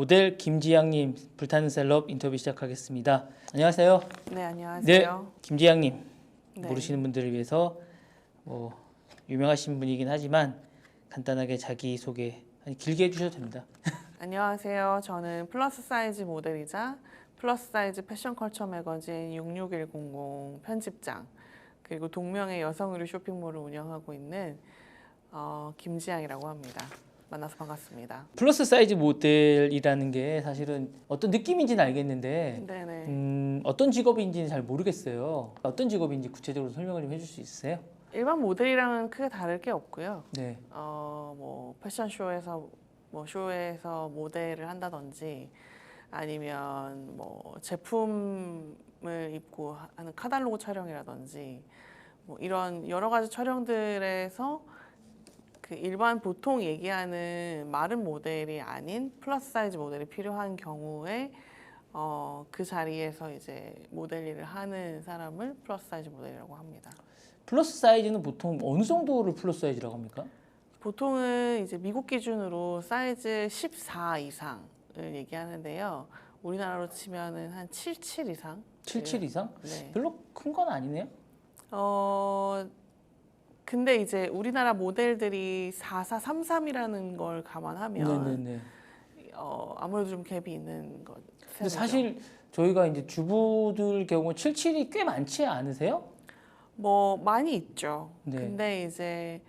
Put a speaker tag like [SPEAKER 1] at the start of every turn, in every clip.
[SPEAKER 1] 모델 김지양님 불타는 셀럽 인터뷰 시작하겠습니다. 안녕하세요.
[SPEAKER 2] 네, 안녕하세요.
[SPEAKER 1] 김지양님
[SPEAKER 2] 네.
[SPEAKER 1] 모르시는 분들을 위해서 뭐 유명하신 분이긴 하지만 간단하게 자기 소개 아니 길게 해주셔도 됩니다.
[SPEAKER 2] 안녕하세요. 저는 플러스 사이즈 모델이자 플러스 사이즈 패션 컬처 매거진 66100 편집장 그리고 동명의 여성 의류 쇼핑몰을 운영하고 있는 어, 김지양이라고 합니다. 만나서 반갑습니다.
[SPEAKER 1] 플러스 사이즈 모델이라는 게 사실은 어떤 느낌인지는 알겠는데
[SPEAKER 2] 네네.
[SPEAKER 1] 음, 어떤 직업인지는 잘 모르겠어요. 어떤 직업인지 구체적으로 설명을 좀 해줄 수 있으세요?
[SPEAKER 2] 일반 모델이랑은 크게 다를 게 없고요.
[SPEAKER 1] 네.
[SPEAKER 2] 어, 뭐 패션쇼에서 뭐 쇼에서 모델을 한다든지 아니면 뭐 제품을 입고 하- 하는 카달로그 촬영이라든지 뭐 이런 여러 가지 촬영들에서 그 일반 보통 얘기하는 마른 모델이 아닌 플러스 사이즈 모델이 필요한 경우에 어, 그 자리에서 이제 모델 일을 하는 사람을 플러스 사이즈 모델이라고 합니다.
[SPEAKER 1] 플러스 사이즈는 보통 어느 정도를 플러스 사이즈라고 합니까?
[SPEAKER 2] 보통은 이제 미국 기준으로 사이즈 14 이상을 얘기하는데요. 우리나라로 치면은 한 77 이상.
[SPEAKER 1] 77 이상?
[SPEAKER 2] 네.
[SPEAKER 1] 별로 큰 건 아니네요.
[SPEAKER 2] 어 근데 이제 우리나라 모델들이 4433이라는 걸 감안하면
[SPEAKER 1] 네네네.
[SPEAKER 2] 어 아무래도 좀 갭이 있는 것.
[SPEAKER 1] 근데 사실 저희가 이제 주부들 경우 77이 꽤 많지 않으세요?
[SPEAKER 2] 뭐 많이 있죠.
[SPEAKER 1] 네.
[SPEAKER 2] 근데 이제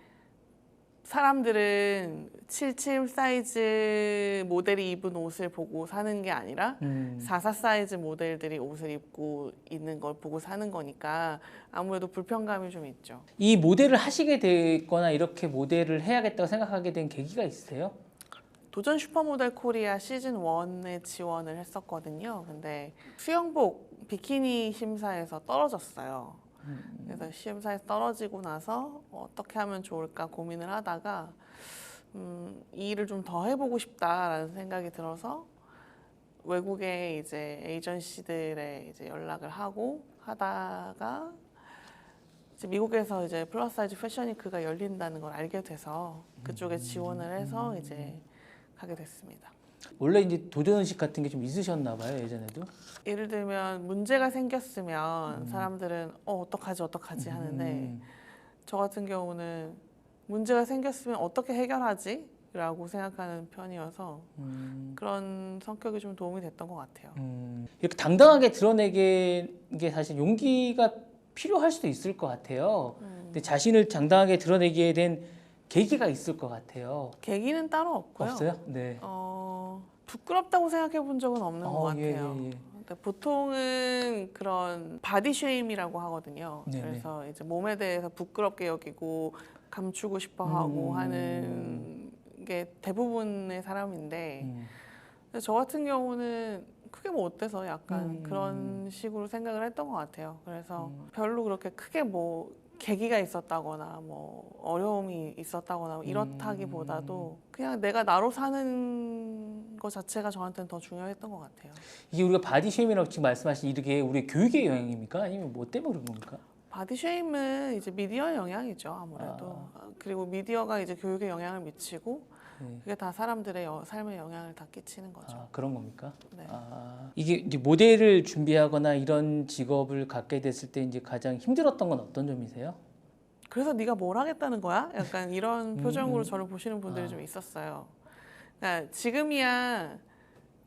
[SPEAKER 2] 사람들은 77 사이즈 모델이 입은 옷을 보고 사는 게 아니라
[SPEAKER 1] 음.
[SPEAKER 2] 44 사이즈 모델들이 옷을 입고 있는 걸 보고 사는 거니까 아무래도 불편감이 좀 있죠.
[SPEAKER 1] 이 모델을 하시게 됐거나 이렇게 모델을 해야겠다고 생각하게 된 계기가 있으세요?
[SPEAKER 2] 도전 슈퍼모델 코리아 시즌 1에 지원을 했었거든요. 근데 수영복 비키니 심사에서 떨어졌어요. 그래서 심사에서 떨어지고 나서 어떻게 하면 좋을까 고민을 하다가 음, 이 일을 좀 더 해보고 싶다라는 생각이 들어서 외국의 이제 에이전시들에 이제 연락을 하고 하다가 이제 미국에서 이제 플러스 사이즈 패션위크가 열린다는 걸 알게 돼서 그쪽에 지원을 해서 이제 가게 됐습니다.
[SPEAKER 1] 원래 이제 도전 의식 같은 게 좀 있으셨나 봐요 예전에도.
[SPEAKER 2] 예를 들면 문제가 생겼으면 사람들은 어 어떡하지 어떡하지 하는데
[SPEAKER 1] 음.
[SPEAKER 2] 저 같은 경우는 문제가 생겼으면 어떻게 해결하지? 라고 생각하는 편이어서
[SPEAKER 1] 음.
[SPEAKER 2] 그런 성격이 좀 도움이 됐던 것 같아요.
[SPEAKER 1] 음. 이렇게 당당하게 드러내게 게 사실 용기가 필요할 수도 있을 것 같아요.
[SPEAKER 2] 음.
[SPEAKER 1] 근데 자신을 당당하게 드러내게 된 계기가 있을 것 같아요.
[SPEAKER 2] 계기는 따로 없고요.
[SPEAKER 1] 없어요? 네.
[SPEAKER 2] 어, 부끄럽다고 생각해 본 적은 없는 것
[SPEAKER 1] 어, 예,
[SPEAKER 2] 같아요.
[SPEAKER 1] 예, 예.
[SPEAKER 2] 근데 보통은 그런 바디 쉐임이라고 하거든요.
[SPEAKER 1] 네네.
[SPEAKER 2] 그래서 이제 몸에 대해서 부끄럽게 여기고 감추고 싶어 하고
[SPEAKER 1] 음.
[SPEAKER 2] 하는 게 대부분의 사람인데
[SPEAKER 1] 음.
[SPEAKER 2] 근데 저 같은 경우는 크게 뭐 어때서 약간
[SPEAKER 1] 음.
[SPEAKER 2] 그런 식으로 생각을 했던 것 같아요. 그래서
[SPEAKER 1] 음.
[SPEAKER 2] 별로 그렇게 크게 뭐 계기가 있었다거나 뭐 어려움이 있었다거나 뭐 이렇다기보다도
[SPEAKER 1] 음.
[SPEAKER 2] 그냥 내가 나로 사는 것 자체가 저한테는 더 중요했던 것 같아요.
[SPEAKER 1] 이게 우리가 바디쉐임이라고 지금 말씀하신 이게 우리 교육의 영향입니까? 아니면 뭐 때문에 그런 겁니까?
[SPEAKER 2] 바디쉐임은 이제 미디어 영향이죠 아무래도 그리고 미디어가 이제 교육에 영향을 미치고
[SPEAKER 1] 네.
[SPEAKER 2] 그게 다 사람들의 여- 삶에 영향을 다 끼치는 거죠.
[SPEAKER 1] 아, 그런 겁니까?
[SPEAKER 2] 네.
[SPEAKER 1] 아, 이게 이제 모델을 준비하거나 이런 직업을 갖게 됐을 때 이제 가장 힘들었던 건 어떤 점이세요?
[SPEAKER 2] 그래서 네가 뭘 하겠다는 거야? 약간 이런 표정으로
[SPEAKER 1] 음.
[SPEAKER 2] 저를 보시는 분들이
[SPEAKER 1] 아.
[SPEAKER 2] 좀 있었어요. 그러니까 지금이야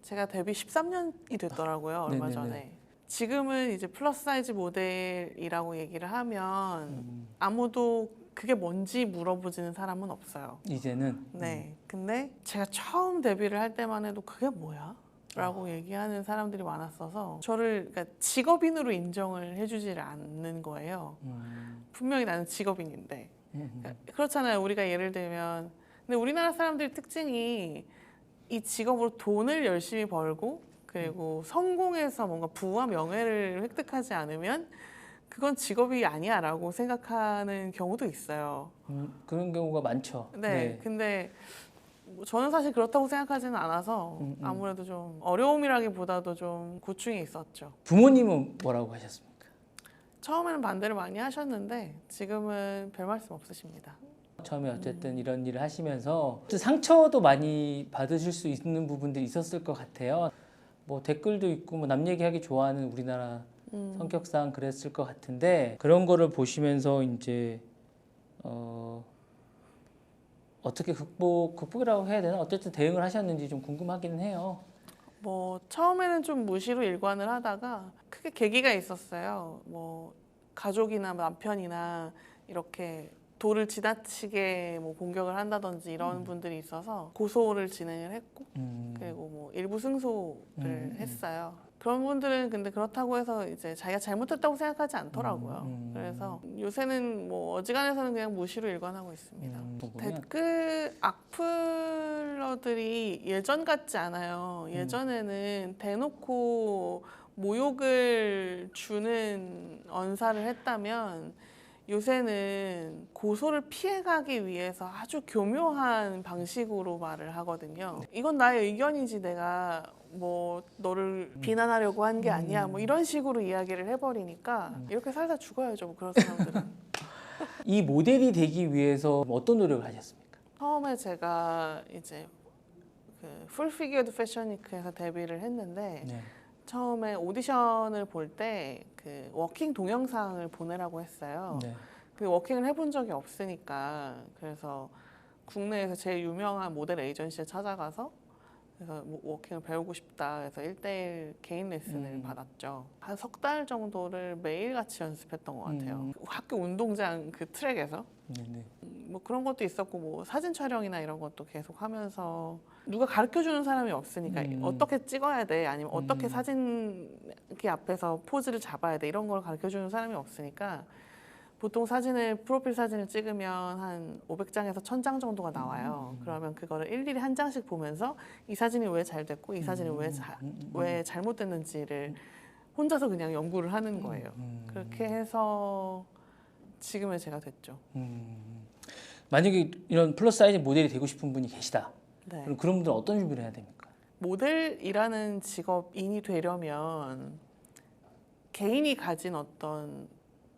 [SPEAKER 2] 제가 데뷔 13년이 됐더라고요 얼마
[SPEAKER 1] 네네네.
[SPEAKER 2] 전에. 지금은 이제 플러스 사이즈 모델이라고 얘기를 하면
[SPEAKER 1] 음,
[SPEAKER 2] 아무도 그게 뭔지 물어보지는 사람은 없어요.
[SPEAKER 1] 이제는
[SPEAKER 2] 네. 근데 제가 처음 데뷔를 할 때만 해도 그게 뭐야? 라고 얘기하는 사람들이 많았어서 저를 그러니까 직업인으로 인정을 해주지를 않는 거예요.
[SPEAKER 1] 음,
[SPEAKER 2] 분명히 나는 직업인인데
[SPEAKER 1] 음, 음.
[SPEAKER 2] 그렇잖아요. 우리가 예를 들면 근데 우리나라 사람들 특징이 이 직업으로 돈을 열심히 벌고 그리고 성공해서 뭔가 부와 명예를 획득하지 않으면 그건 직업이 아니야라고 생각하는 경우도 있어요.
[SPEAKER 1] 음, 그런 경우가 많죠.
[SPEAKER 2] 네. 근데 뭐 저는 사실 그렇다고 생각하지는 않아서
[SPEAKER 1] 음, 음.
[SPEAKER 2] 아무래도 좀 어려움이라기보다도 좀 고충이 있었죠.
[SPEAKER 1] 부모님은 뭐라고 하셨습니까?
[SPEAKER 2] 처음에는 반대를 많이 하셨는데 지금은 별 말씀 없으십니다.
[SPEAKER 1] 처음에 어쨌든 이런 일을 하시면서 또 상처도 많이 받으실 수 있는 부분들이 있었을 것 같아요. 뭐 댓글도 있고 뭐 남 얘기하기 좋아하는 우리나라
[SPEAKER 2] 음.
[SPEAKER 1] 성격상 그랬을 것 같은데 그런 거를 보시면서 이제 어 어떻게 극복 극복이라고 해야 되나 어쨌든 대응을 하셨는지 좀 궁금하기는 해요.
[SPEAKER 2] 뭐 처음에는 좀 무시로 일관을 하다가 크게 계기가 있었어요. 뭐 가족이나 남편이나 이렇게 도를 지나치게 뭐 공격을 한다든지 이런 분들이 있어서 고소를 진행을 했고
[SPEAKER 1] 음,
[SPEAKER 2] 그리고 뭐 일부 승소를
[SPEAKER 1] 음, 음.
[SPEAKER 2] 했어요. 그런 분들은 근데 그렇다고 해서 이제 자기가 잘못했다고 생각하지 않더라고요.
[SPEAKER 1] 음, 음.
[SPEAKER 2] 그래서 요새는 뭐 어지간해서는 그냥 무시로 일관하고 있습니다.
[SPEAKER 1] 음,
[SPEAKER 2] 댓글 악플러들이 예전 같지 않아요. 예전에는 대놓고 모욕을 주는 언사를 했다면 요새는 고소를 피해가기 위해서 아주 교묘한 방식으로 말을 하거든요. 이건 나의 의견이지 내가 뭐 너를 비난하려고 한 게 아니야. 뭐 이런 식으로 이야기를 해버리니까 이렇게 살다 죽어야죠. 뭐 그런 사람들은.
[SPEAKER 1] 이 모델이 되기 위해서 어떤 노력을 하셨습니까?
[SPEAKER 2] 처음에 제가 이제 그 풀피규어드 패션위크에서 데뷔를 했는데
[SPEAKER 1] 네.
[SPEAKER 2] 처음에 오디션을 볼 때 그 워킹 동영상을 보내라고 했어요.
[SPEAKER 1] 네.
[SPEAKER 2] 그 워킹을 해본 적이 없으니까 그래서 국내에서 제일 유명한 모델 에이전시에 찾아가서 그래서 뭐 워킹을 배우고 싶다 해서 1대1 개인 레슨을
[SPEAKER 1] 음.
[SPEAKER 2] 받았죠. 한 석 달 정도를 매일같이 연습했던 것 같아요.
[SPEAKER 1] 음.
[SPEAKER 2] 학교 운동장 그 트랙에서
[SPEAKER 1] 네, 네.
[SPEAKER 2] 뭐 그런 것도 있었고 뭐 사진 촬영이나 이런 것도 계속 하면서 누가 가르쳐 주는 사람이 없으니까
[SPEAKER 1] 음.
[SPEAKER 2] 어떻게 찍어야 돼 아니면 어떻게
[SPEAKER 1] 음.
[SPEAKER 2] 사진 기 앞에서 포즈를 잡아야 돼 이런 걸 가르쳐 주는 사람이 없으니까 보통 사진을 프로필 사진을 찍으면 한 500장에서 1000장 정도가 나와요.
[SPEAKER 1] 음.
[SPEAKER 2] 그러면 그거를 일일이 한 장씩 보면서 이 사진이 왜 잘 됐고 이 사진이 왜, 자,
[SPEAKER 1] 음, 음,
[SPEAKER 2] 왜 잘못됐는지를 혼자서 그냥 연구를 하는 거예요.
[SPEAKER 1] 음.
[SPEAKER 2] 그렇게 해서 지금의 제가 됐죠.
[SPEAKER 1] 음. 만약에 이런 플러스 사이즈 모델이 되고 싶은 분이 계시다.
[SPEAKER 2] 네.
[SPEAKER 1] 그럼 그런 분들은 어떤 준비를 해야 됩니까?
[SPEAKER 2] 모델이라는 직업인이 되려면 개인이 가진 어떤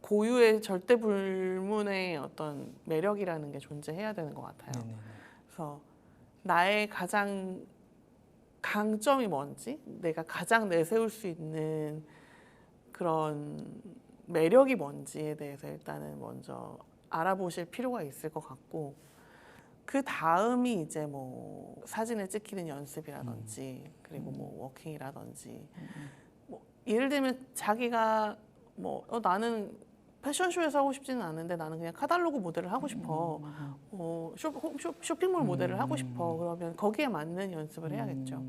[SPEAKER 2] 고유의 절대 불문의 어떤 매력이라는 게 존재해야 되는 것 같아요.
[SPEAKER 1] 네네네.
[SPEAKER 2] 그래서 나의 가장 강점이 뭔지, 내가 가장 내세울 수 있는 그런 매력이 뭔지에 대해서 일단은 먼저 알아보실 필요가 있을 것 같고, 그 다음이 이제 뭐 사진을 찍히는 연습이라든지, 그리고 뭐 워킹이라든지, 뭐 예를 들면 자기가 뭐 어, 나는 패션쇼에서 하고 싶지는 않은데 나는 그냥 카탈로그 모델을 하고 싶어. 어, 쇼, 쇼, 쇼핑몰 모델을 하고 싶어. 그러면 거기에 맞는 연습을 해야겠죠.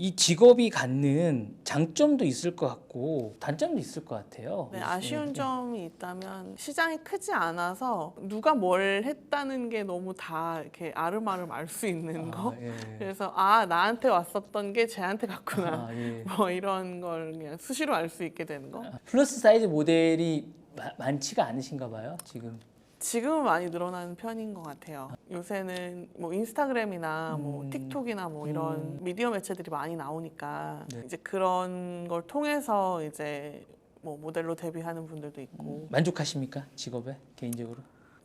[SPEAKER 1] 음, 이 직업이 갖는 장점도 있을 것 같고 단점도 있을 것 같아요.
[SPEAKER 2] 네, 아쉬운 점이 있다면 시장이 크지 않아서 누가 뭘 했다는 게 너무 다 이렇게 아름아름 알 수 있는 거.
[SPEAKER 1] 아, 예.
[SPEAKER 2] 그래서 아 나한테 왔었던 게 쟤한테 갔구나.
[SPEAKER 1] 아, 예.
[SPEAKER 2] 뭐 이런 걸 그냥 수시로 알 수 있게 되는 거.
[SPEAKER 1] 아, 플러스 사이즈 모델이 마- 많지가 않으신가 봐요. 지금.
[SPEAKER 2] 지금은 많이 늘어나는 편인 것 같아요. 요새는 뭐 인스타그램이나 뭐
[SPEAKER 1] 음.
[SPEAKER 2] 틱톡이나 뭐 이런 미디어 매체들이 많이 나오니까
[SPEAKER 1] 네.
[SPEAKER 2] 이제 그런 걸 통해서 이제 뭐 모델로 데뷔하는 분들도 있고
[SPEAKER 1] 만족하십니까? 직업에 개인적으로?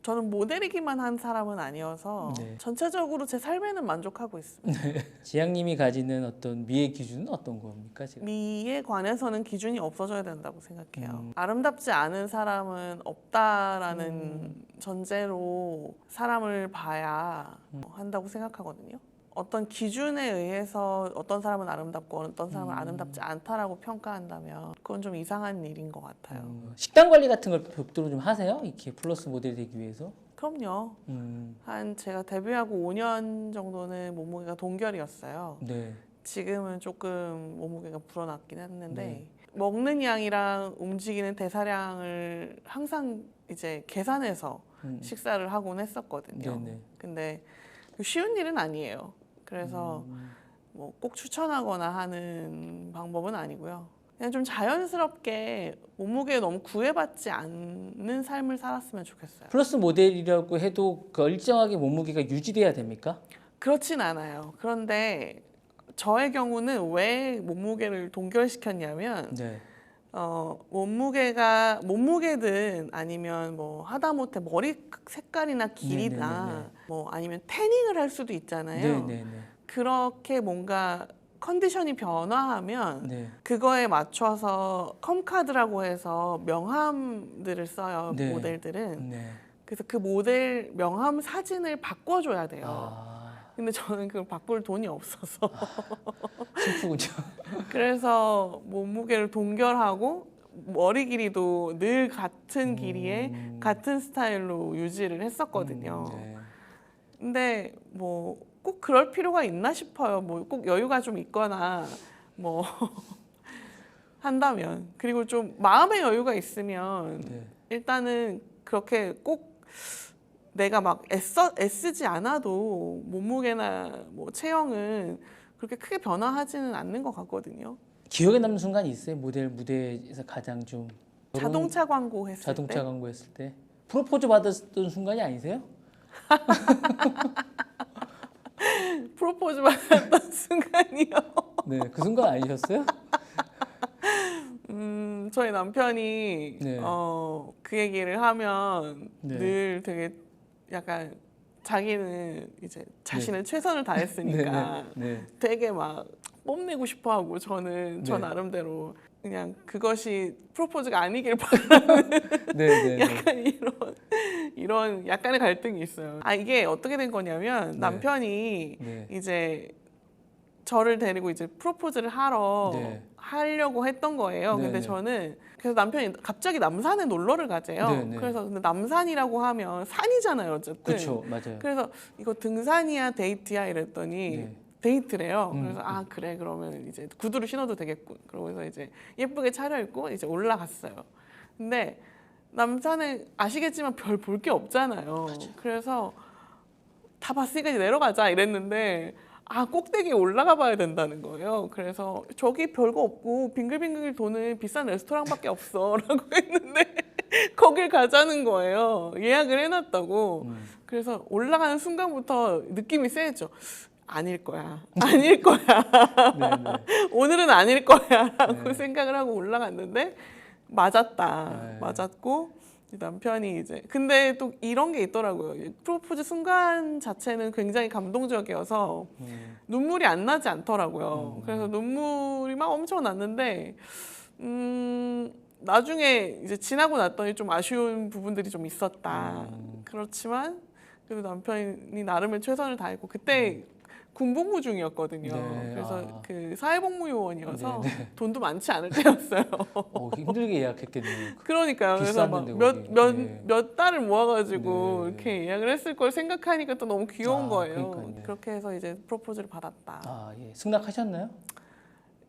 [SPEAKER 2] 저는 모델이기만 한 사람은 아니어서
[SPEAKER 1] 네.
[SPEAKER 2] 전체적으로 제 삶에는 만족하고 있습니다.
[SPEAKER 1] 지향님이 가지는 어떤 미의 기준은 어떤 겁니까? 지금?
[SPEAKER 2] 미에 관해서는 기준이 없어져야 된다고 생각해요.
[SPEAKER 1] 음.
[SPEAKER 2] 아름답지 않은 사람은 없다라는
[SPEAKER 1] 음.
[SPEAKER 2] 전제로 사람을 봐야
[SPEAKER 1] 음.
[SPEAKER 2] 한다고 생각하거든요. 어떤 기준에 의해서 어떤 사람은 아름답고 어떤 사람은
[SPEAKER 1] 음.
[SPEAKER 2] 아름답지 않다라고 평가한다면 그건 좀 이상한 일인 것 같아요.
[SPEAKER 1] 음, 식단 관리 같은 걸 별도로 좀 하세요? 이렇게 플러스 모델이 되기 위해서?
[SPEAKER 2] 그럼요.
[SPEAKER 1] 음,
[SPEAKER 2] 한 제가 데뷔하고 5년 정도는 몸무게가 동결이었어요.
[SPEAKER 1] 네.
[SPEAKER 2] 지금은 조금 몸무게가 불어났긴 했는데
[SPEAKER 1] 네.
[SPEAKER 2] 먹는 양이랑 움직이는 대사량을 항상 이제 계산해서
[SPEAKER 1] 음,
[SPEAKER 2] 식사를 하곤 했었거든요.
[SPEAKER 1] 네네.
[SPEAKER 2] 근데 쉬운 일은 아니에요. 그래서
[SPEAKER 1] 음,
[SPEAKER 2] 뭐꼭 추천하거나 하는 방법은 아니고요. 그냥 좀 자연스럽게 몸무게에 너무 구애받지 않는 삶을 살았으면 좋겠어요.
[SPEAKER 1] 플러스 모델이라고 해도 그 일정하게 몸무게가 유지돼야 됩니까?
[SPEAKER 2] 그렇진 않아요. 그런데 저의 경우는 왜 몸무게를 동결시켰냐면
[SPEAKER 1] 네.
[SPEAKER 2] 어, 몸무게가 몸무게든 아니면 뭐 하다못해 머리 색깔이나 길이나
[SPEAKER 1] 네네네네.
[SPEAKER 2] 뭐 아니면 태닝을 할 수도 있잖아요.
[SPEAKER 1] 네네네.
[SPEAKER 2] 그렇게 뭔가 컨디션이 변화하면
[SPEAKER 1] 네.
[SPEAKER 2] 그거에 맞춰서 컴카드라고 해서 명함들을 써요
[SPEAKER 1] 네.
[SPEAKER 2] 모델들은
[SPEAKER 1] 네.
[SPEAKER 2] 그래서 그 모델 명함 사진을 바꿔줘야 돼요
[SPEAKER 1] 아,
[SPEAKER 2] 근데 저는 그걸 바꿀 돈이 없어서
[SPEAKER 1] 슬프군요.
[SPEAKER 2] 그래서 몸무게를 동결하고 머리 길이도 늘 같은 길이에
[SPEAKER 1] 음.
[SPEAKER 2] 같은 스타일로 유지를 했었거든요
[SPEAKER 1] 음, 네.
[SPEAKER 2] 근데 뭐 꼭 그럴 필요가 있나 싶어요. 뭐 꼭 여유가 좀 있거나 뭐 한다면 그리고 좀 마음의 여유가 있으면
[SPEAKER 1] 네.
[SPEAKER 2] 일단은 그렇게 꼭 내가 막 애써 애쓰지 않아도 몸무게나 뭐 체형은 그렇게 크게 변화하지는 않는 것 같거든요.
[SPEAKER 1] 기억에 남는 순간이 있어요? 모델 무대에서 가장 좀
[SPEAKER 2] 자동차 광고 했을
[SPEAKER 1] 자동차
[SPEAKER 2] 때
[SPEAKER 1] 광고했을 때 프로포즈 받았던 순간이 아니세요?
[SPEAKER 2] 프로포즈 받았던 순간이요.
[SPEAKER 1] 네, 그 순간 아니셨어요?
[SPEAKER 2] 음, 저희 남편이
[SPEAKER 1] 네.
[SPEAKER 2] 어, 그 얘기를 하면
[SPEAKER 1] 네.
[SPEAKER 2] 늘 되게 약간 자기는 이제 자신의 최선을 다했으니까
[SPEAKER 1] 네, 네,
[SPEAKER 2] 되게 막 뽐내고 싶어 하고 저는 저
[SPEAKER 1] 네.
[SPEAKER 2] 나름대로 그냥 그것이 프로포즈가 아니길 바라는
[SPEAKER 1] 네, 네, 네.
[SPEAKER 2] 약간 이런 이런 약간의 갈등이 있어요. 아 이게 어떻게 된 거냐면
[SPEAKER 1] 네.
[SPEAKER 2] 남편이
[SPEAKER 1] 네.
[SPEAKER 2] 이제 저를 데리고 이제 프로포즈를 하러
[SPEAKER 1] 네.
[SPEAKER 2] 하려고 했던 거예요.
[SPEAKER 1] 네,
[SPEAKER 2] 근데
[SPEAKER 1] 네.
[SPEAKER 2] 저는 그래서 남편이 갑자기 남산에 놀러를 가재요.
[SPEAKER 1] 네, 네.
[SPEAKER 2] 그래서 근데 남산이라고 하면 산이잖아요, 어쨌든.
[SPEAKER 1] 그렇죠, 맞아요.
[SPEAKER 2] 그래서 이거 등산이야 데이트야 이랬더니
[SPEAKER 1] 네.
[SPEAKER 2] 데이트래요.
[SPEAKER 1] 음.
[SPEAKER 2] 그래서 아 그래 그러면 이제 구두를 신어도 되겠군. 그러고서 이제 예쁘게 차려입고 이제 올라갔어요. 근데 남산에 아시겠지만 별 볼 게 없잖아요. 그래서 다 봤으니까 이제 내려가자 이랬는데 아 꼭대기에 올라가 봐야 된다는 거예요. 그래서 저기 별거 없고 빙글빙글 도는 비싼 레스토랑밖에 없어라고 했는데 거길 가자는 거예요. 예약을 해놨다고.
[SPEAKER 1] 음.
[SPEAKER 2] 그래서 올라가는 순간부터 느낌이 세죠. 아닐 거야. 아닐 거야.
[SPEAKER 1] 네, 네.
[SPEAKER 2] 오늘은 아닐 거야 라고
[SPEAKER 1] 네.
[SPEAKER 2] 생각을 하고 올라갔는데 맞았다.
[SPEAKER 1] 네.
[SPEAKER 2] 맞았고 이 남편이 이제 근데 또 이런 게 있더라고요. 이 프로포즈 순간 자체는 굉장히 감동적이어서
[SPEAKER 1] 음.
[SPEAKER 2] 눈물이 안 나지 않더라고요.
[SPEAKER 1] 음.
[SPEAKER 2] 그래서 눈물이 막 엄청 났는데 음 나중에 이제 지나고 났더니 좀 아쉬운 부분들이 좀 있었다.
[SPEAKER 1] 음.
[SPEAKER 2] 그렇지만 그래도 남편이 나름의 최선을 다했고 그때 군복무 중이었거든요.
[SPEAKER 1] 네,
[SPEAKER 2] 그래서
[SPEAKER 1] 아.
[SPEAKER 2] 그 사회복무요원이어서
[SPEAKER 1] 네,
[SPEAKER 2] 돈도 많지 않을 때였어요.
[SPEAKER 1] 어, 힘들게 예약했겠네요.
[SPEAKER 2] 그러니까요. 그래서 몇. 몇
[SPEAKER 1] 네.
[SPEAKER 2] 몇 달을 모아가지고
[SPEAKER 1] 네.
[SPEAKER 2] 이렇게 예약을 했을 걸 생각하니까 또 너무 귀여운
[SPEAKER 1] 아,
[SPEAKER 2] 거예요.
[SPEAKER 1] 그러니까요.
[SPEAKER 2] 그렇게 해서 이제 프로포즈를 받았다.
[SPEAKER 1] 아, 예. 승낙하셨나요?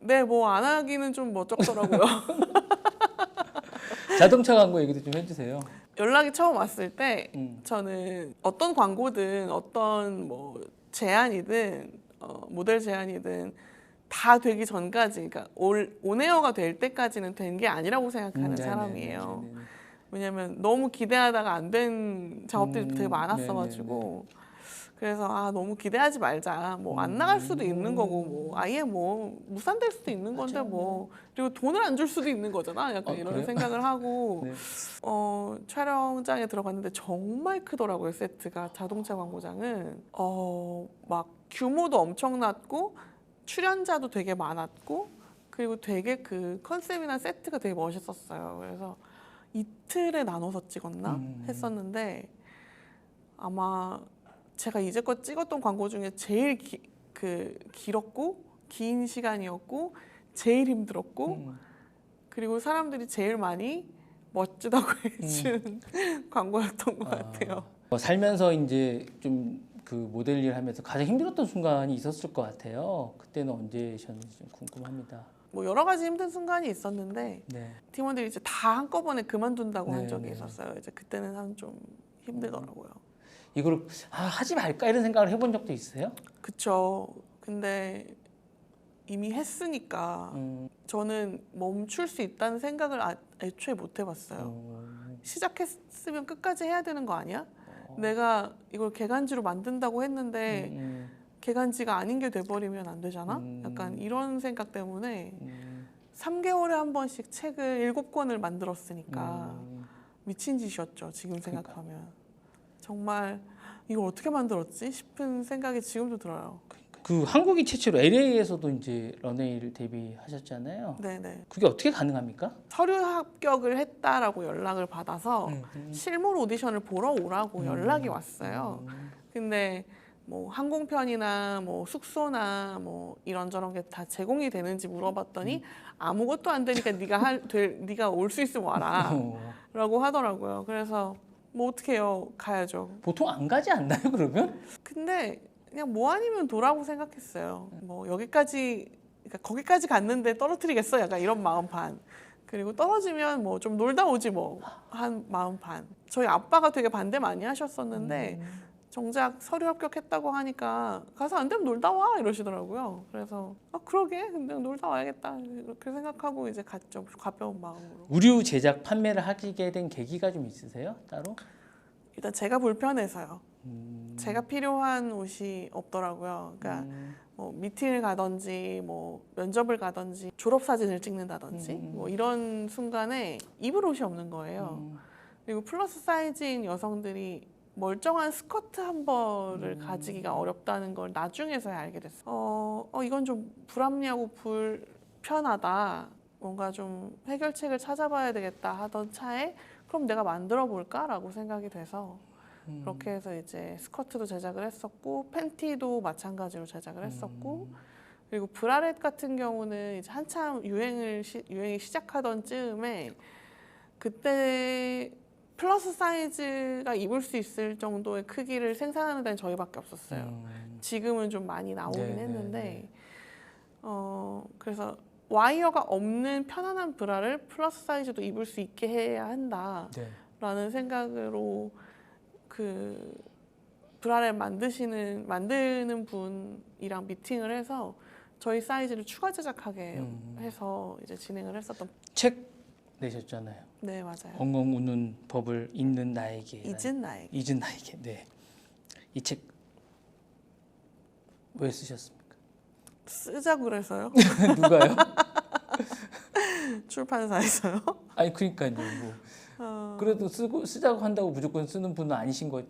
[SPEAKER 2] 네, 뭐 안 하기는 좀 멋쩍더라고요.
[SPEAKER 1] 자동차 광고 얘기도 좀 해주세요.
[SPEAKER 2] 연락이 처음 왔을 때
[SPEAKER 1] 음.
[SPEAKER 2] 저는 어떤 광고든 어떤 뭐 제안이든 어, 모델 제안이든 다 되기 전까지, 그러니까 올 온에어가 될 때까지는 된 게 아니라고 생각하는
[SPEAKER 1] 음, 네네,
[SPEAKER 2] 사람이에요.
[SPEAKER 1] 네네.
[SPEAKER 2] 왜냐면 너무 기대하다가 안 된 작업들이
[SPEAKER 1] 음,
[SPEAKER 2] 되게 많았어가지고 그래서 아 너무 기대하지 말자 뭐 안 나갈 수도 있는 거고 뭐 아예 뭐 무산될 수도 있는 건데. 뭐 그리고 돈을 안 줄 수도 있는 거잖아 약간
[SPEAKER 1] 어,
[SPEAKER 2] 이런
[SPEAKER 1] 그래요?
[SPEAKER 2] 생각을 하고
[SPEAKER 1] 네.
[SPEAKER 2] 어 촬영장에 들어갔는데 정말 크더라고요 세트가 자동차 광고장은 어막 규모도 엄청났고 출연자도 되게 많았고 그리고 되게 그 컨셉이나 세트가 되게 멋있었어요 그래서 이틀에 나눠서 찍었나
[SPEAKER 1] 음.
[SPEAKER 2] 했었는데 아마 제가 이제껏 찍었던 광고 중에 제일 기, 그 길었고 긴 시간이었고 제일 힘들었고
[SPEAKER 1] 음.
[SPEAKER 2] 그리고 사람들이 제일 많이 멋지다고 해준 광고였던 것 같아요.
[SPEAKER 1] 어, 살면서 이제 좀 그 모델 일 하면서 가장 힘들었던 순간이 있었을 것 같아요. 그때는 언제셨는지 좀 궁금합니다.
[SPEAKER 2] 뭐 여러 가지 힘든 순간이 있었는데
[SPEAKER 1] 네.
[SPEAKER 2] 팀원들이 이제 다 한꺼번에 그만둔다고
[SPEAKER 1] 네,
[SPEAKER 2] 한 적이
[SPEAKER 1] 네.
[SPEAKER 2] 있었어요. 이제 그때는 한 좀 힘들더라고요.
[SPEAKER 1] 이걸 아, 하지 말까 이런 생각을 해본 적도 있어요?
[SPEAKER 2] 그쵸. 근데 이미 했으니까
[SPEAKER 1] 음,
[SPEAKER 2] 저는 멈출 수 있다는 생각을 아, 애초에 못 해봤어요.
[SPEAKER 1] 음,
[SPEAKER 2] 시작했으면 끝까지 해야 되는 거 아니야?
[SPEAKER 1] 어,
[SPEAKER 2] 내가 이걸 개간지로 만든다고 했는데
[SPEAKER 1] 음,
[SPEAKER 2] 개간지가 아닌 게 돼버리면 안 되잖아?
[SPEAKER 1] 음.
[SPEAKER 2] 약간 이런 생각 때문에
[SPEAKER 1] 음,
[SPEAKER 2] 3개월에 한 번씩 책을 7권을 만들었으니까
[SPEAKER 1] 음,
[SPEAKER 2] 미친 짓이었죠. 지금
[SPEAKER 1] 그러니까.
[SPEAKER 2] 생각하면. 정말 이걸 어떻게 만들었지 싶은 생각이 지금도 들어요.
[SPEAKER 1] 그 한국이 최초로 LA에서도 이제 런웨이를 데뷔하셨잖아요.
[SPEAKER 2] 네네.
[SPEAKER 1] 그게 어떻게 가능합니까?
[SPEAKER 2] 서류 합격을 했다라고 연락을 받아서
[SPEAKER 1] 음, 음.
[SPEAKER 2] 실물 오디션을 보러 오라고
[SPEAKER 1] 음.
[SPEAKER 2] 연락이 왔어요.
[SPEAKER 1] 음,
[SPEAKER 2] 근데 뭐 항공편이나 뭐 숙소나 뭐 이런저런 게 다 제공이 되는지 물어봤더니 아무것도 안 되니까 네가 할 될, 네가 올 수 있으면 와라라고
[SPEAKER 1] 어,
[SPEAKER 2] 하더라고요. 그래서 뭐 어떡해요 가야죠.
[SPEAKER 1] 보통 안 가지 않나요 그러면?
[SPEAKER 2] 근데 그냥 뭐 아니면 도라고 생각했어요. 뭐 여기까지 그러니까 거기까지 갔는데 떨어뜨리겠어 약간 이런 마음 반. 그리고 떨어지면 뭐 좀 놀다 오지 뭐 한 마음 반. 저희 아빠가 되게 반대 많이 하셨었는데
[SPEAKER 1] 음.
[SPEAKER 2] 정작 서류 합격했다고 하니까 가서 안 되면 놀다 와 이러시더라고요. 그래서 아 그러게 근데 놀다 와야겠다 이렇게 생각하고 이제 갔죠. 가벼운 마음으로.
[SPEAKER 1] 우류 제작 판매를 하시게 된 계기가 좀 있으세요 따로?
[SPEAKER 2] 일단 제가 불편해서요.
[SPEAKER 1] 음,
[SPEAKER 2] 제가 필요한 옷이 없더라고요. 그러니까
[SPEAKER 1] 음,
[SPEAKER 2] 뭐 미팅을 가든지 뭐 면접을 가든지 졸업 사진을 찍는다든지
[SPEAKER 1] 음.
[SPEAKER 2] 뭐 이런 순간에 입을 옷이 없는 거예요.
[SPEAKER 1] 음,
[SPEAKER 2] 그리고 플러스 사이즈인 여성들이 멀쩡한 스커트 한 벌을
[SPEAKER 1] 음.
[SPEAKER 2] 가지기가 어렵다는 걸 나중에서야 알게 됐어요. 어, 어 이건 좀 불합리하고 불편하다. 뭔가 좀 해결책을 찾아봐야 되겠다 하던 차에 그럼 내가 만들어 볼까라고 생각이 돼서
[SPEAKER 1] 음.
[SPEAKER 2] 그렇게 해서 이제 스커트도 제작을 했었고 팬티도 마찬가지로 제작을 했었고
[SPEAKER 1] 음.
[SPEAKER 2] 그리고 브라렛 같은 경우는 이제 한참 유행을 시, 유행이 시작하던 즈음에 그때 플러스 사이즈가 입을 수 있을 정도의 크기를 생산하는 데는 저희밖에 없었어요.
[SPEAKER 1] 음.
[SPEAKER 2] 지금은 좀 많이 나오긴
[SPEAKER 1] 네, 네,
[SPEAKER 2] 했는데
[SPEAKER 1] 네.
[SPEAKER 2] 어 그래서 와이어가 없는 편안한 브라를 플러스 사이즈도 입을 수 있게 해야 한다.
[SPEAKER 1] 네.
[SPEAKER 2] 라는 생각으로 그 브라를 만드시는 만드는 분이랑 미팅을 해서 저희 사이즈를 추가 제작하게
[SPEAKER 1] 음.
[SPEAKER 2] 해서 이제 진행을 했었던
[SPEAKER 1] 책 내셨잖아요.
[SPEAKER 2] 네 맞아요
[SPEAKER 1] 엉엉 우는 법을 잊는 나에게.
[SPEAKER 2] 잊은 나에게
[SPEAKER 1] 잊은 나에게. 네. 이 책 왜 쓰셨습니까?
[SPEAKER 2] 쓰자고 그래서요
[SPEAKER 1] 누가요?
[SPEAKER 2] 출판사에서요
[SPEAKER 1] 아니 그러니까요. 뭐
[SPEAKER 2] 어,
[SPEAKER 1] 그래도 쓰고 쓰자고 한다고 무조건 쓰는 분은 아니신 거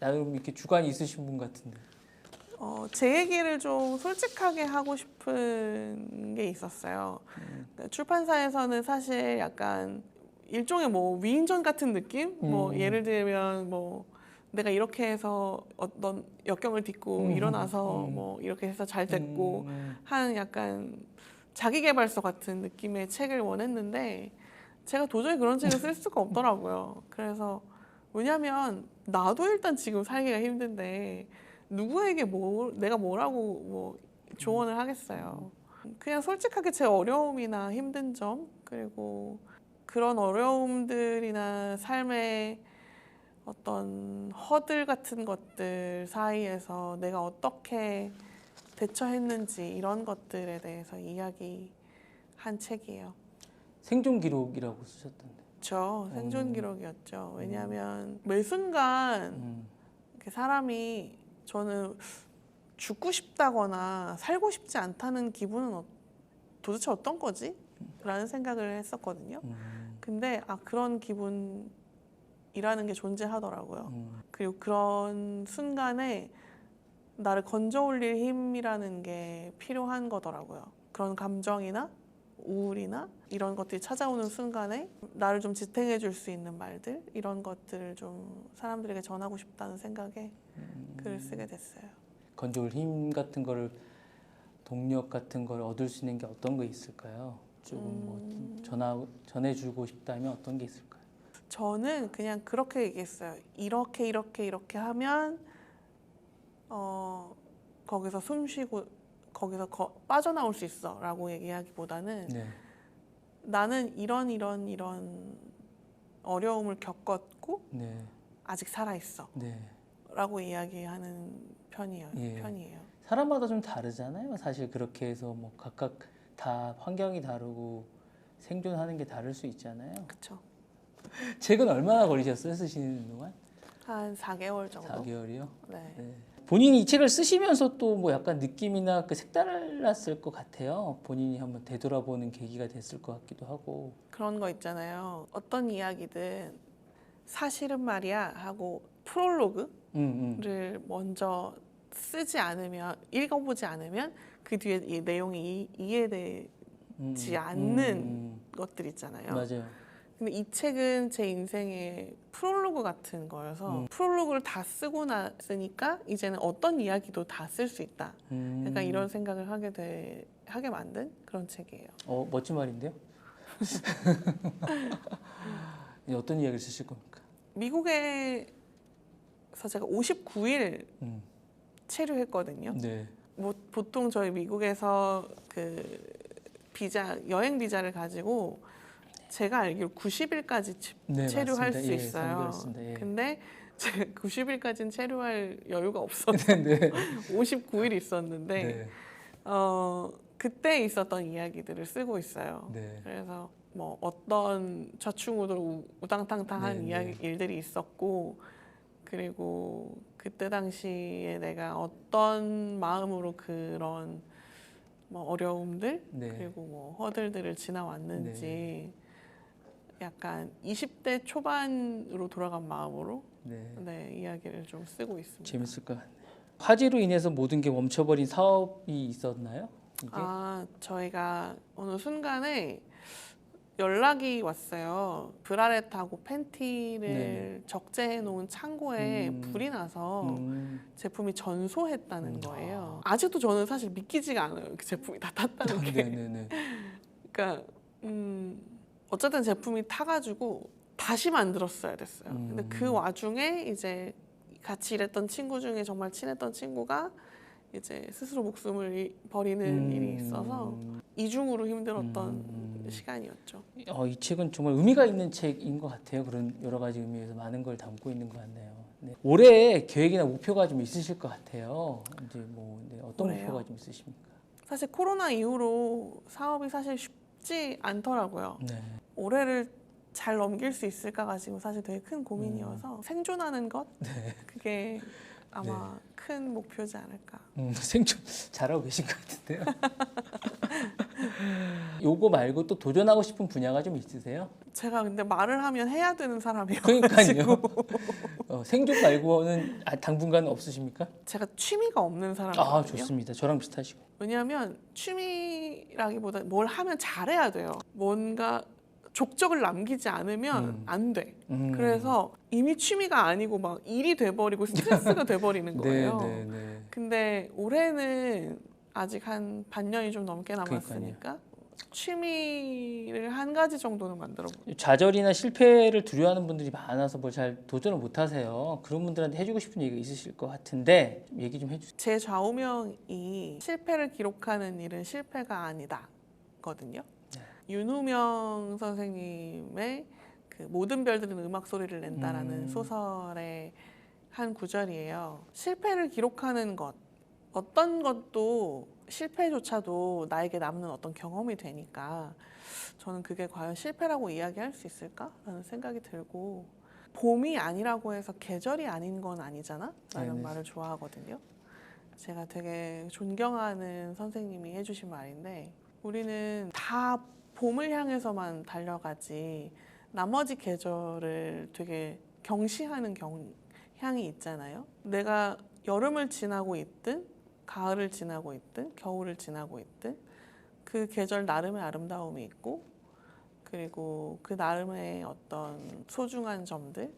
[SPEAKER 1] 나름 이렇게 주관이 있으신 분 같은데.
[SPEAKER 2] 어, 제 얘기를 좀 솔직하게 하고 싶은 게 있었어요 그러니까 출판사에서는 사실 약간 일종의 뭐 위인전 같은 느낌 뭐
[SPEAKER 1] 음.
[SPEAKER 2] 예를 들면 뭐 내가 이렇게 해서 어떤 역경을 딛고
[SPEAKER 1] 음,
[SPEAKER 2] 일어나서
[SPEAKER 1] 음.
[SPEAKER 2] 뭐 이렇게 해서 잘 됐고
[SPEAKER 1] 음,
[SPEAKER 2] 하는 약간 자기계발서 같은 느낌의 책을 원했는데 제가 도저히 그런 책을 쓸 수가 없더라고요. 그래서 왜냐하면 나도 일단 지금 살기가 힘든데 누구에게 뭐 내가 뭐라고 뭐 조언을 하겠어요. 그냥 솔직하게 제 어려움이나 힘든 점 그리고 그런 어려움들이나 삶의 어떤 허들 같은 것들 사이에서 내가 어떻게 대처했는지 이런 것들에 대해서 이야기한 책이에요.
[SPEAKER 1] 생존 기록이라고 쓰셨던데.
[SPEAKER 2] 저 생존
[SPEAKER 1] 음.
[SPEAKER 2] 기록이었죠. 왜냐하면 매 순간
[SPEAKER 1] 음.
[SPEAKER 2] 사람이 저는 죽고 싶다거나 살고 싶지 않다는 기분은 어- 도대체 어떤 거지? 라는 생각을 했었거든요.
[SPEAKER 1] 음.
[SPEAKER 2] 근데 아 그런 기분이라는 게 존재하더라고요.
[SPEAKER 1] 음.
[SPEAKER 2] 그리고 그런 순간에 나를 건져 올릴 힘이라는 게 필요한 거더라고요. 그런 감정이나 우울이나 이런 것들이 찾아오는 순간에 나를 좀 지탱해 줄 수 있는 말들 이런 것들을 좀 사람들에게 전하고 싶다는 생각에
[SPEAKER 1] 음.
[SPEAKER 2] 글을 쓰게 됐어요.
[SPEAKER 1] 건져올 힘 같은 거를 동력 같은 걸 얻을 수 있는 게 어떤 게 있을까요? 조금
[SPEAKER 2] 음.
[SPEAKER 1] 뭐 전하 전해주고 싶다면 어떤 게 있을까요?
[SPEAKER 2] 저는 그냥 그렇게 얘기했어요. 이렇게 이렇게 이렇게 하면 어 거기서 숨 쉬고 거기서 거- 빠져나올 수 있어 라고 얘기하기보다는
[SPEAKER 1] 네.
[SPEAKER 2] 나는 이런 이런 이런 어려움을 겪었고
[SPEAKER 1] 네.
[SPEAKER 2] 아직 살아 있어라고
[SPEAKER 1] 네.
[SPEAKER 2] 이야기하는 편이에요.
[SPEAKER 1] 예.
[SPEAKER 2] 편이에요.
[SPEAKER 1] 사람마다 좀 다르잖아요. 사실 그렇게 해서 뭐 각각 다 환경이 다르고 생존하는 게 다를 수 있잖아요.
[SPEAKER 2] 그렇죠.
[SPEAKER 1] 책은 얼마나 걸리셨어요? 쓰시는 동안?
[SPEAKER 2] 한 4개월 정도.
[SPEAKER 1] 4개월이요?
[SPEAKER 2] 네.
[SPEAKER 1] 네. 본인이 이 책을 쓰시면서 또 뭐 약간 느낌이나 그 색달랐을 것 같아요. 본인이 한번 되돌아보는 계기가 됐을 것 같기도 하고.
[SPEAKER 2] 그런 거 있잖아요. 어떤 이야기든 사실은 말이야 하고 프롤로그를
[SPEAKER 1] 음, 음.
[SPEAKER 2] 먼저 쓰지 않으면 읽어보지 않으면 그 뒤에 이 내용이 이- 이해되지
[SPEAKER 1] 음,
[SPEAKER 2] 않는
[SPEAKER 1] 음,
[SPEAKER 2] 것들
[SPEAKER 1] 음.
[SPEAKER 2] 있잖아요.
[SPEAKER 1] 맞아요.
[SPEAKER 2] 근데 이 책은 제 인생의 프롤로그 같은 거여서
[SPEAKER 1] 음.
[SPEAKER 2] 프롤로그를 다 쓰고 났으니까 이제는 어떤 이야기도 다 쓸 수 있다.
[SPEAKER 1] 음.
[SPEAKER 2] 약간 이런 생각을 하게 돼 하게 만든 그런 책이에요.
[SPEAKER 1] 어 멋진 말인데요. 어떤 이야기를 쓰실 겁니까?
[SPEAKER 2] 미국에서 제가 59일
[SPEAKER 1] 음,
[SPEAKER 2] 체류했거든요.
[SPEAKER 1] 네.
[SPEAKER 2] 뭐 보통 저희 미국에서 그 비자 여행 비자를 가지고 제가 알기로 90일까지
[SPEAKER 1] 네,
[SPEAKER 2] 체류할
[SPEAKER 1] 맞습니다.
[SPEAKER 2] 수
[SPEAKER 1] 예,
[SPEAKER 2] 있어요.
[SPEAKER 1] 예.
[SPEAKER 2] 근데 제가 90일까지는 체류할 여유가 없어서
[SPEAKER 1] 네.
[SPEAKER 2] 59일 있었는데
[SPEAKER 1] 네.
[SPEAKER 2] 어 그때 있었던 이야기들을 쓰고 있어요.
[SPEAKER 1] 네.
[SPEAKER 2] 그래서 뭐 어떤 좌충우돌 우- 우당탕탕한
[SPEAKER 1] 네,
[SPEAKER 2] 이야기 일들이 있었고 그리고 그때 당시에 내가 어떤 마음으로 그런 뭐 어려움들
[SPEAKER 1] 네.
[SPEAKER 2] 그리고 뭐 허들들을 지나왔는지 약간 20대 초반으로 돌아간 마음으로
[SPEAKER 1] 네.
[SPEAKER 2] 네, 이야기를 좀 쓰고 있습니다.
[SPEAKER 1] 재밌을 것 같네요. 화재로 인해서 모든 게 멈춰버린 사업이 있었나요? 이게?
[SPEAKER 2] 아, 저희가 어느 순간에 연락이 왔어요. 브라렛하고 팬티를
[SPEAKER 1] 네네.
[SPEAKER 2] 적재해 놓은 창고에
[SPEAKER 1] 음.
[SPEAKER 2] 불이 나서
[SPEAKER 1] 음,
[SPEAKER 2] 제품이 전소했다는
[SPEAKER 1] 음.
[SPEAKER 2] 거예요. 아직도 저는 사실 믿기지가 않아요. 그 제품이 다 탔다는 게.
[SPEAKER 1] 네네네.
[SPEAKER 2] 그러니까 음, 어쨌든 제품이 타가지고 다시 만들었어야 됐어요. 근데
[SPEAKER 1] 음.
[SPEAKER 2] 그 와중에 이제 같이 일했던 친구 중에 정말 친했던 친구가 이제 스스로 목숨을 이- 버리는 일이 있어서 이중으로 힘들었던
[SPEAKER 1] 음.
[SPEAKER 2] 시간이었죠.
[SPEAKER 1] 어, 이 책은 정말 의미가 있는 책인 것 같아요. 그런 여러 가지 의미에서 많은 걸 담고 있는 것 같네요. 네. 올해 계획이나 목표가 좀 있으실 것 같아요. 이제 뭐 네, 어떤
[SPEAKER 2] 올해요?
[SPEAKER 1] 목표가 좀 있으십니까?
[SPEAKER 2] 사실 코로나 이후로 사업이 사실 쉽 지 않더라고요.
[SPEAKER 1] 네.
[SPEAKER 2] 올해를 잘 넘길 수 있을까가 지금 사실 되게 큰 고민이어서 생존하는 것
[SPEAKER 1] 네.
[SPEAKER 2] 그게 아마 큰 목표지 않을까.
[SPEAKER 1] 음, 생존 잘하고 계신 것 같은데요. 요거 말고 또 도전하고 싶은 분야가 좀 있으세요?
[SPEAKER 2] 제가 근데 말을 하면 해야 되는 사람이에요.
[SPEAKER 1] 그러니까요. 어, 생존 말고는 아, 당분간 없으십니까?
[SPEAKER 2] 제가 취미가 없는 사람이거든요.
[SPEAKER 1] 아 좋습니다. 저랑 비슷하시고.
[SPEAKER 2] 왜냐하면 취미라기보다 뭘 하면 잘해야 돼요. 뭔가 족적을 남기지 않으면
[SPEAKER 1] 음.
[SPEAKER 2] 안 돼.
[SPEAKER 1] 음.
[SPEAKER 2] 그래서 이미 취미가 아니고 막 일이 돼버리고 스트레스가 돼버리는 거예요.
[SPEAKER 1] 네, 네, 네.
[SPEAKER 2] 근데 올해는 아직 한 반년이 좀 넘게 남았으니까 취미를 한 가지 정도는 만들어 보.
[SPEAKER 1] 좌절이나 실패를 두려워하는 분들이 많아서 뭘 잘 도전을 못 하세요. 그런 분들한테 해주고 싶은 얘기가 있으실 것 같은데 좀 얘기 좀 해주세요.
[SPEAKER 2] 제 좌우명이 실패를 기록하는 일은 실패가 아니다 거든요.
[SPEAKER 1] 네.
[SPEAKER 2] 윤우명 선생님의 그 모든 별들은 음악 소리를 낸다라는
[SPEAKER 1] 음.
[SPEAKER 2] 소설의 한 구절이에요. 실패를 기록하는 것 어떤 것도 실패조차도 나에게 남는 어떤 경험이 되니까 저는 그게 과연 실패라고 이야기할 수 있을까라는 생각이 들고 봄이 아니라고 해서 계절이 아닌 건 아니잖아? 라는
[SPEAKER 1] 네네.
[SPEAKER 2] 말을 좋아하거든요. 제가 되게 존경하는 선생님이 해주신 말인데 우리는 다 봄을 향해서만 달려가지 나머지 계절을 되게 경시하는 경향이 있잖아요. 내가 여름을 지나고 있든 가을을 지나고 있든 겨울을 지나고 있든 그 계절 나름의 아름다움이 있고 그리고 그 나름의 어떤 소중한 점들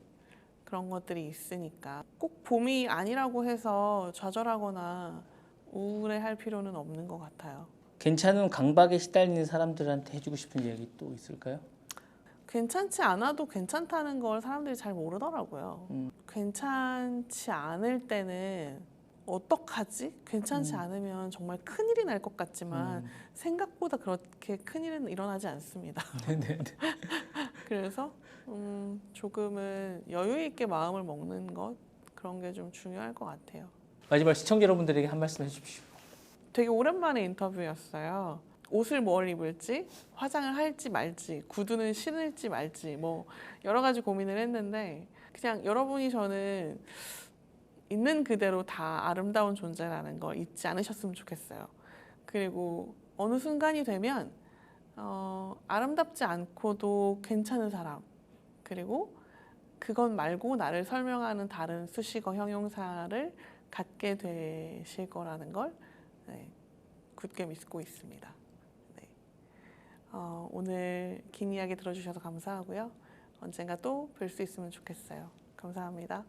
[SPEAKER 2] 그런 것들이 있으니까 꼭 봄이 아니라고 해서 좌절하거나 우울해할 필요는 없는 것 같아요.
[SPEAKER 1] 괜찮은 강박에 시달리는 사람들한테 해주고 싶은 얘기 또 있을까요?
[SPEAKER 2] 괜찮지 않아도 괜찮다는 걸 사람들이 잘 모르더라고요.
[SPEAKER 1] 음.
[SPEAKER 2] 괜찮지 않을 때는 어떡하지? 괜찮지
[SPEAKER 1] 음.
[SPEAKER 2] 않으면 정말 큰일이 날 것 같지만
[SPEAKER 1] 음.
[SPEAKER 2] 생각보다 그렇게 큰일은 일어나지 않습니다.
[SPEAKER 1] 네네.
[SPEAKER 2] 그래서 음, 조금은 여유 있게 마음을 먹는 것 그런 게 좀 중요할 것 같아요.
[SPEAKER 1] 마지막 시청자 여러분들에게 한 말씀 해주십시오.
[SPEAKER 2] 되게 오랜만에 인터뷰였어요. 옷을 뭘 입을지, 화장을 할지 말지, 구두는 신을지 말지, 뭐 여러 가지 고민을 했는데 그냥 여러분이 저는 있는 그대로 다 아름다운 존재라는 걸 잊지 않으셨으면 좋겠어요. 그리고 어느 순간이 되면 어, 아름답지 않고도 괜찮은 사람 그리고 그건 말고 나를 설명하는 다른 수식어 형용사를 갖게 되실 거라는 걸 네, 굳게 믿고 있습니다. 네. 어, 오늘 긴 이야기 들어주셔서 감사하고요. 언젠가 또 뵐 수 있으면 좋겠어요. 감사합니다.